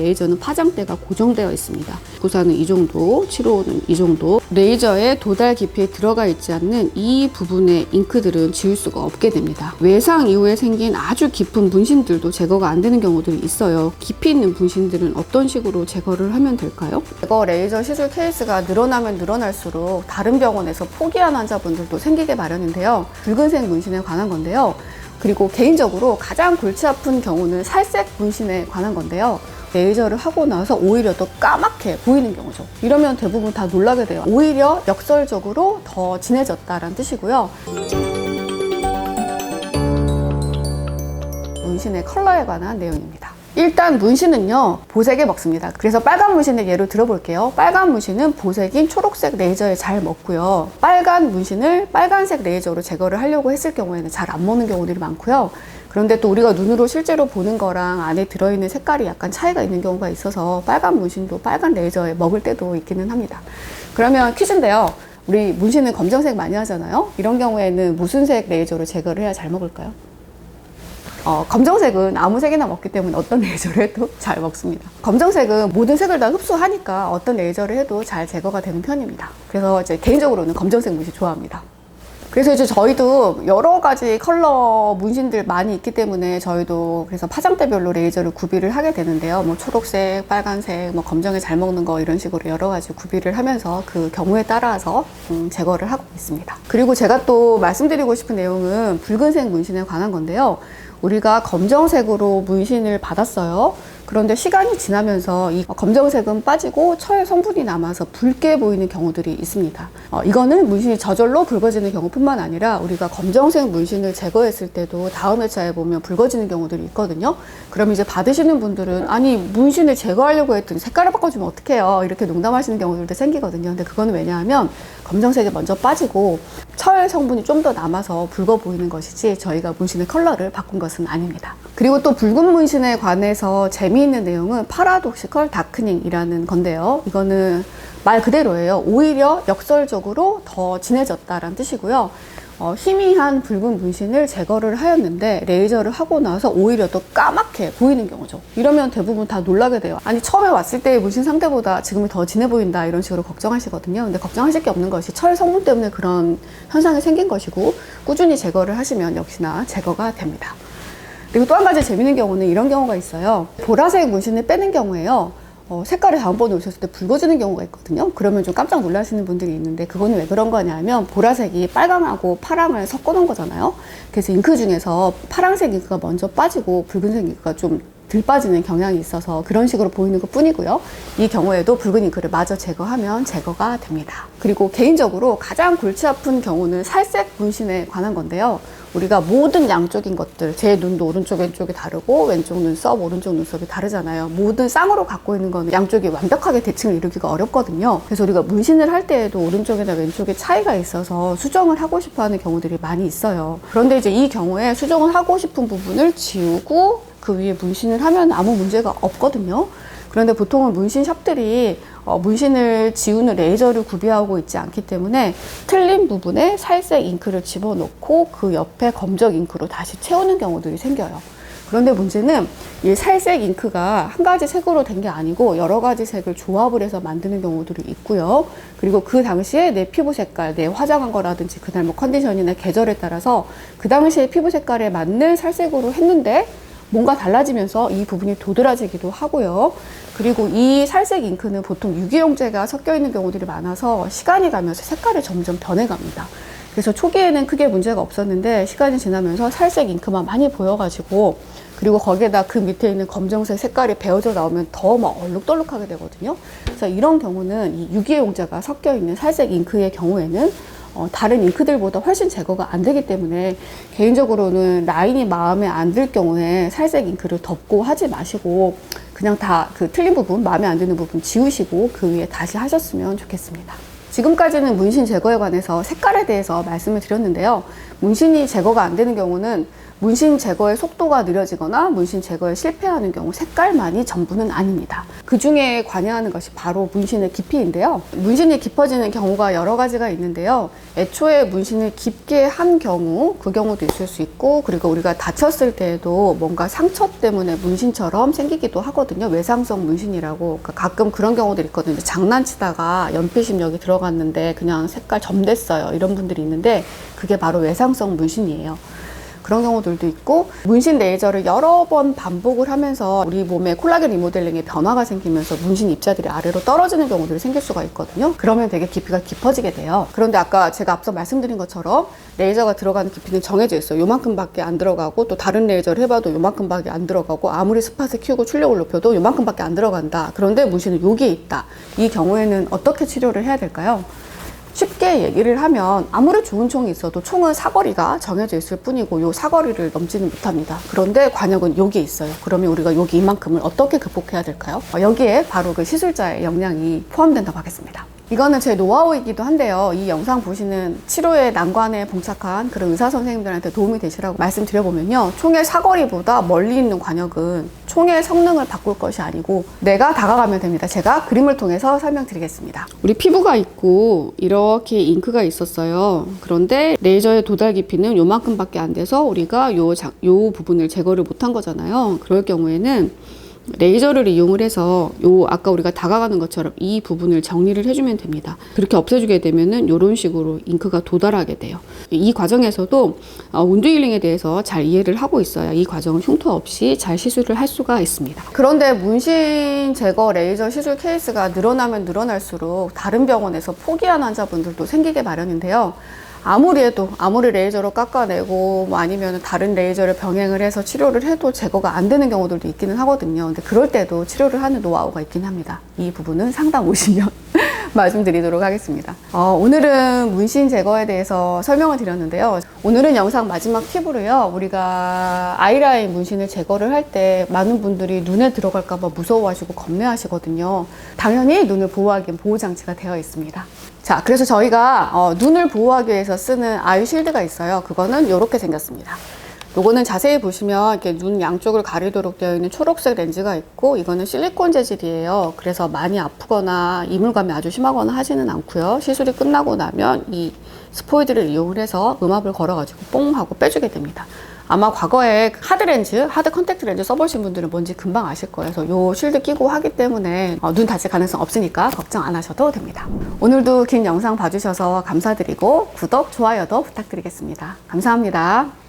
레이저는 파장대가 고정되어 있습니다. 부사는 이 정도, 치료는 이 정도. 레이저의 도달 깊이에 들어가 있지 않는 이 부분의 잉크들은 지울 수가 없게 됩니다. 외상 이후에 생긴 아주 깊은 분신들도 제거가 안 되는 경우들이 있어요. 깊이 있는 분신들은 어떤 식으로 제거를 하면 될까요? 제거 레이저 시술 케이스가 늘어나면 늘어날수록 다른 병원에서 포기한 환자분들도 생기게 마련인데요. 붉은색 문신에 관한 건데요. 그리고 개인적으로 가장 골치 아픈 경우는 살색 문신에 관한 건데요. 레이저를 하고 나서 오히려 더 까맣게 보이는 경우죠. 이러면 대부분 다 놀라게 돼요. 오히려 역설적으로 더 진해졌다라는 뜻이고요. 문신의 컬러에 관한 내용입니다. 일단 문신은요 보색에 먹습니다. 그래서 빨간 문신을 예로 들어볼게요. 빨간 문신은 보색인 초록색 레이저에 잘 먹고요. 빨간 문신을 빨간색 레이저로 제거를 하려고 했을 경우에는 잘 안 먹는 경우들이 많고요. 그런데 또 우리가 눈으로 실제로 보는 거랑 안에 들어있는 색깔이 약간 차이가 있는 경우가 있어서 빨간 문신도 빨간 레이저에 먹을 때도 있기는 합니다. 그러면 퀴즈인데요. 우리 문신은 검정색 많이 하잖아요. 이런 경우에는 무슨 색 레이저로 제거를 해야 잘 먹을까요? 어, 검정색은 아무 색이나 먹기 때문에 어떤 레이저를 해도 잘 먹습니다. 검정색은 모든 색을 다 흡수하니까 어떤 레이저를 해도 잘 제거가 되는 편입니다. 그래서 이제 개인적으로는 검정색 문신 좋아합니다. 그래서 이제 저희도 여러 가지 컬러 문신들 많이 있기 때문에 저희도 그래서 파장대별로 레이저를 구비를 하게 되는데요. 뭐 초록색, 빨간색, 뭐 검정에 잘 먹는 거 이런 식으로 여러 가지 구비를 하면서 그 경우에 따라서 음, 제거를 하고 있습니다. 그리고 제가 또 말씀드리고 싶은 내용은 붉은색 문신에 관한 건데요. 우리가 검정색으로 문신을 받았어요. 그런데 시간이 지나면서 이 검정색은 빠지고 철 성분이 남아서 붉게 보이는 경우들이 있습니다. 어, 이거는 문신이 저절로 붉어지는 경우뿐만 아니라 우리가 검정색 문신을 제거했을 때도 다음 회차에 보면 붉어지는 경우들이 있거든요. 그럼 이제 받으시는 분들은 아니 문신을 제거하려고 했더니 색깔을 바꿔주면 어떡해요? 이렇게 농담하시는 경우들도 생기거든요. 근데 그거는 왜냐하면 검정색이 먼저 빠지고 철 성분이 좀 더 남아서 붉어 보이는 것이지 저희가 문신의 컬러를 바꾼 것은 아닙니다. 그리고 또 붉은 문신에 관해서 재미 있는 내용은 파라독시컬 다크닝이라는 건데요. 이거는 말 그대로예요. 오히려 역설적으로 더 진해졌다라는 뜻이고요. 어, 희미한 붉은 문신을 제거를 하였는데 레이저를 하고 나서 오히려 더 까맣게 보이는 경우죠. 이러면 대부분 다 놀라게 돼요. 아니 처음에 왔을 때의 문신 상태보다 지금이 더 진해 보인다 이런 식으로 걱정하시거든요. 근데 걱정하실 게 없는 것이 철 성분 때문에 그런 현상이 생긴 것이고 꾸준히 제거를 하시면 역시나 제거가 됩니다. 그리고 또 한 가지 재밌는 경우는 이런 경우가 있어요. 보라색 문신을 빼는 경우에요. 어, 색깔이 다음번에 오셨을 때 붉어지는 경우가 있거든요. 그러면 좀 깜짝 놀라시는 분들이 있는데 그거는 왜 그런 거냐면 보라색이 빨강하고 파랑을 섞어 놓은 거잖아요. 그래서 잉크 중에서 파랑색 잉크가 먼저 빠지고 붉은색 잉크가 좀 덜 빠지는 경향이 있어서 그런 식으로 보이는 것 뿐이고요. 이 경우에도 붉은 잉크를 마저 제거하면 제거가 됩니다. 그리고 개인적으로 가장 골치 아픈 경우는 살색 문신에 관한 건데요. 우리가 모든 양쪽인 것들, 제 눈도 오른쪽, 왼쪽이 다르고, 왼쪽 눈썹, 오른쪽 눈썹이 다르잖아요. 모든 쌍으로 갖고 있는 거는 양쪽이 완벽하게 대칭을 이루기가 어렵거든요. 그래서 우리가 문신을 할 때에도 오른쪽이나 왼쪽에 차이가 있어서 수정을 하고 싶어 하는 경우들이 많이 있어요. 그런데 이제 이 경우에 수정을 하고 싶은 부분을 지우고 그 위에 문신을 하면 아무 문제가 없거든요. 그런데 보통은 문신 샵들이 어, 문신을 지우는 레이저를 구비하고 있지 않기 때문에 틀린 부분에 살색 잉크를 집어넣고 그 옆에 검정 잉크로 다시 채우는 경우들이 생겨요. 그런데 문제는 이 살색 잉크가 한 가지 색으로 된 게 아니고 여러 가지 색을 조합을 해서 만드는 경우들이 있고요. 그리고 그 당시에 내 피부 색깔, 내 화장한 거라든지 그날 뭐 컨디션이나 계절에 따라서 그 당시에 피부 색깔에 맞는 살색으로 했는데 뭔가 달라지면서 이 부분이 도드라지기도 하고요. 그리고 이 살색 잉크는 보통 유기용제가 섞여 있는 경우들이 많아서 시간이 가면서 색깔이 점점 변해갑니다. 그래서 초기에는 크게 문제가 없었는데 시간이 지나면서 살색 잉크만 많이 보여가지고 그리고 거기에다 그 밑에 있는 검정색 색깔이 배어져 나오면 더 막 얼룩덜룩하게 되거든요. 그래서 이런 경우는 이 유기용제가 섞여 있는 살색 잉크의 경우에는 어, 다른 잉크들보다 훨씬 제거가 안 되기 때문에 개인적으로는 라인이 마음에 안 들 경우에 살색 잉크를 덮고 하지 마시고 그냥 다 그 틀린 부분, 마음에 안 드는 부분 지우시고 그 위에 다시 하셨으면 좋겠습니다. 지금까지는 문신 제거에 관해서 색깔에 대해서 말씀을 드렸는데요. 문신이 제거가 안 되는 경우는 문신 제거의 속도가 느려지거나 문신 제거에 실패하는 경우 색깔만이 전부는 아닙니다. 그 중에 관여하는 것이 바로 문신의 깊이인데요. 문신이 깊어지는 경우가 여러 가지가 있는데요. 애초에 문신을 깊게 한 경우, 그 경우도 있을 수 있고, 그리고 우리가 다쳤을 때에도 뭔가 상처 때문에 문신처럼 생기기도 하거든요. 외상성 문신이라고. 그러니까 가끔 그런 경우들이 있거든요. 장난치다가 연필심 여기 들어갔는데 그냥 색깔 점됐어요. 이런 분들이 있는데, 그게 바로 외상성 문신이에요. 그런 경우들도 있고 문신 레이저를 여러 번 반복을 하면서 우리 몸에 콜라겐 리모델링에 변화가 생기면서 문신 입자들이 아래로 떨어지는 경우들이 생길 수가 있거든요. 그러면 되게 깊이가 깊어지게 돼요. 그런데 아까 제가 앞서 말씀드린 것처럼 레이저가 들어가는 깊이는 정해져 있어요. 요만큼밖에 안 들어가고 또 다른 레이저를 해봐도 요만큼밖에 안 들어가고 아무리 스팟을 키우고 출력을 높여도 요만큼밖에 안 들어간다. 그런데 문신은 여기에 있다. 이 경우에는 어떻게 치료를 해야 될까요? 쉽게 얘기를 하면 아무리 좋은 총이 있어도 총은 사거리가 정해져 있을 뿐이고 요 사거리를 넘지는 못합니다. 그런데 관역은 여기에 있어요. 그러면 우리가 여기 이만큼을 어떻게 극복해야 될까요? 어, 여기에 바로 그 시술자의 역량이 포함된다고 하겠습니다. 이거는 제 노하우이기도 한데요. 이 영상 보시는 치료의 난관에 봉착한 그런 의사 선생님들한테 도움이 되시라고 말씀드려보면요. 총의 사거리보다 멀리 있는 관역은 총의 성능을 바꿀 것이 아니고 내가 다가가면 됩니다. 제가 그림을 통해서 설명드리겠습니다. 우리 피부가 있고 이렇게 잉크가 있었어요. 그런데 레이저의 도달 깊이는 요만큼밖에 안 돼서 우리가 요, 자- 요 부분을 제거를 못한 거잖아요. 그럴 경우에는 레이저를 이용을 해서 요 아까 우리가 다가가는 것처럼 이 부분을 정리를 해주면 됩니다. 그렇게 없애주게 되면은 이런 식으로 잉크가 도달하게 돼요. 이 과정에서도 어, 운드 힐링에 대해서 잘 이해를 하고 있어야 이 과정을 흉터 없이 잘 시술을 할 수가 있습니다. 그런데 문신 제거 레이저 시술 케이스가 늘어나면 늘어날수록 다른 병원에서 포기한 환자분들도 생기게 마련인데요. 아무리 해도 아무리 레이저로 깎아내고 뭐 아니면 다른 레이저를 병행을 해서 치료를 해도 제거가 안 되는 경우들도 있기는 하거든요. 근데 그럴 때도 치료를 하는 노하우가 있긴 합니다. 이 부분은 상담 오시면 말씀드리도록 하겠습니다. 어, 오늘은 문신 제거에 대해서 설명을 드렸는데요. 오늘은 영상 마지막 팁으로요. 우리가 아이라인 문신을 제거를 할 때 많은 분들이 눈에 들어갈까봐 무서워하시고 겁내하시거든요. 당연히 눈을 보호하기 위한 보호 장치가 되어 있습니다. 자, 그래서 저희가 어, 눈을 보호하기 위해서 쓰는 아이 쉴드가 있어요. 그거는 이렇게 생겼습니다. 요거는 자세히 보시면 이렇게 눈 양쪽을 가리도록 되어 있는 초록색 렌즈가 있고 이거는 실리콘 재질이에요. 그래서 많이 아프거나 이물감이 아주 심하거나 하지는 않고요. 시술이 끝나고 나면 이 스포이드를 이용을 해서 음압을 걸어가지고 뽕 하고 빼주게 됩니다. 아마 과거에 하드 렌즈, 하드 컨택트 렌즈 써보신 분들은 뭔지 금방 아실 거예요. 그래서 요 쉴드 끼고 하기 때문에 어, 눈 다칠 가능성 없으니까 걱정 안 하셔도 됩니다. 오늘도 긴 영상 봐주셔서 감사드리고 구독, 좋아요도 부탁드리겠습니다. 감사합니다.